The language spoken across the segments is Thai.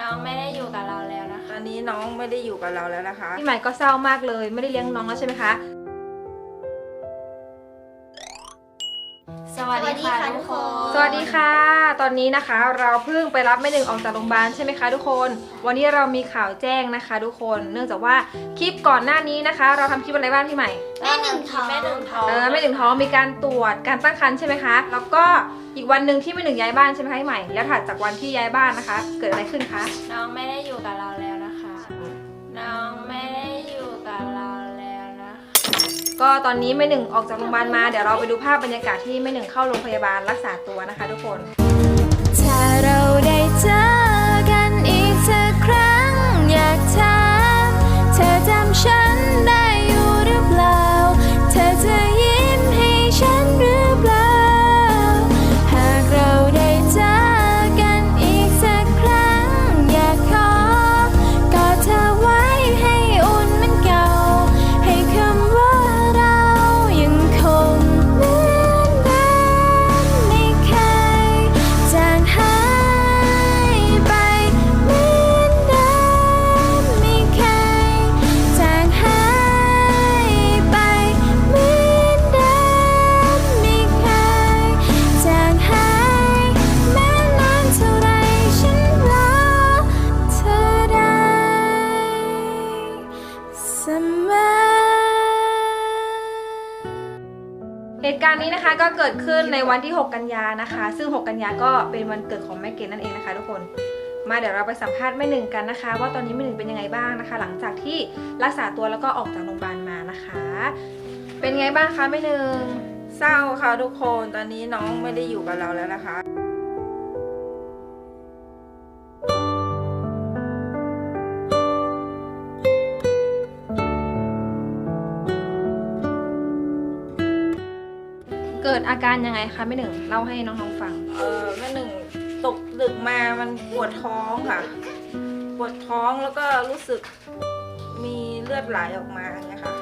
น้องไม่ได้อยู่กับเราแล้วนะคะ ตอนนี้น้องไม่ได้อยู่กับเราแล้วนะคะ พี่ใหม่ก็เศร้ามากเลย ไม่ได้เลี้ยงน้องแล้วใช่ไหมคะ สวัสดีค่ะสวัสดีค่ะทุกคน สวัสดีค่ะ ตอนนี้นะคะ เราเพิ่งไปรับแม่หนึ่งออกจากโรงพยาบาลใช่ไหมคะทุกคน วันนี้เรามีข่าวแจ้งนะคะ ทุกคน เนื่องจากว่าคลิปก่อนหน้านี้นะคะ เราทำคลิปอะไรบ้างพี่ใหม่ แม่หนึ่งท้องแม่หนึ่งท้องเออแม่หนึ่งท้องมีการตรวจการตั้งครรภ์ใช่ไหมคะ แล้วก็อีกวันหนึ่งที่แม่หนึ่งย้ายบ้านใช่ไหมคะพี่ใหม่ แล้วถัดจากวันที่ย้ายบ้านนะคะ เกิดอะไรขึ้นคะ น้องไม่ได้อยู่กับเราแล้ว ก็ตอนนี้แม่หนึ่งออกจากโรงพยาบาลมาเดี๋ยวเราไปดูภาพบรรยากาศที่แม่หนึ่งเข้าโรงพยาบาลรักษาตัวนะคะทุกคน เสมอเหตุการณ์นี้นะคะก็เกิดขึ้นในวันที่ 6 กันยานะคะ ซึ่ง 6 กันยาก็เป็นวันเกิดของแม่เกดนั่นเองนะคะ ทุกคนมาเดี๋ยวเราไปสัมภาษณ์แม่หนึ่งกันนะคะ ว่าตอนนี้แม่หนึ่งเป็นยังไงบ้างนะคะ หลังจากที่รักษาตัวแล้วก็ออกจากโรงพยาบาลมานะคะ เป็นไงบ้างคะแม่หนึ่งเศร้าค่ะทุกคนตอนนี้น้องไม่ได้อยู่กับเราแล้วนะคะ เกิดอาการยังไงคะแม่หนึ่งเล่าให้น้องๆฟัง เออแม่หนึ่งตกดึกมามันปวดท้องค่ะ ปวดท้องแล้วก็รู้สึกมีเลือดไหลออกมาอย่างเงี้ยค่ะ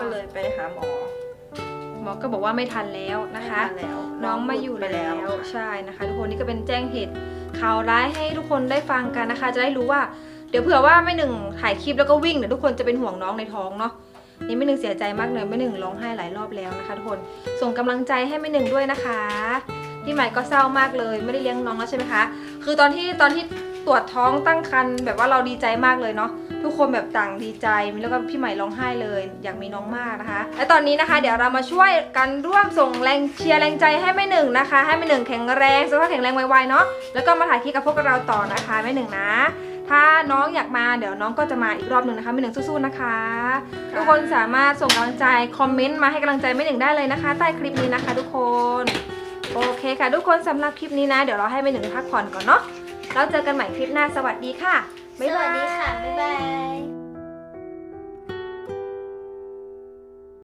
ก็เลยไปหาหมอหมอก็บอกว่าไม่ทันแล้วนะคะ ไม่ทัแล้วน้องมาอยู่ไปแล้วค่ะใช่นะคะ ทุกคนนี่ก็เป็นแจ้งเหตุข่าวร้ายให้ทุกคนได้ฟังกันนะคะ จะได้รู้ว่า เดี๋ยวเผื่อว่าไม่หนึ่งถ่ายคลิปแล้วก็วิ่งเดี๋ยวทุกคนจะเป็นห่วงน้องในท้องเนาะ นี่ไม่หนึ่งเสียใจมากเลยไม่หนึ่งร้องไห้หลายรอบแล้วนะคะทุกคนส่งกำลังใจให้ไม่หนึ่งด้วยนะคะพี่ใหม่ก็เศร้ามากเลย ไม่ได้เลี้ยงน้องแล้วใช่ไหมคะคือตอนที่ตอนที่ตรวจท้องตั้งครรภ์แบบว่าเราดีใจมากเลยเนาะทุกคนแบบต่างดีใจแล้วก็พี่ใหม่ร้องไห้เลย อยากมีน้องมากนะคะ และตอนนี้นะคะ เดี๋ยวเรามาช่วยกันร่วมส่งแรงเชียร์แรงใจให้แม่หนึ่งนะคะ ให้แม่หนึ่งแข็งแรงสุขภาพแข็งแรงไวๆเนาะแล้วก็มาถ่ายคลิปกับพวกเราต่อนะคะแม่หนึ่งนะ ถ้าน้องอยากมาเดี๋ยวน้องก็จะมาอีกรอบหนึ่งนะคะแม่หนึ่งสู้ๆนะคะ ทุกคนสามารถส่งกำลังใจคอมเมนต์มาให้กำลังใจแม่หนึ่งได้เลยนะคะ ใต้คลิปนี้นะคะ ทุกคนโอเคค่ะ ทุกคนสำหรับคลิปนี้นะ เดี๋ยวเราให้แม่หนึ่งพักผ่อนก่อนเนาะแล้วเจอกันใหม่คลิปหน้าสวัสดีค่ะสบ๊ายบาวัยสดีค่ะ บ๊ายบาย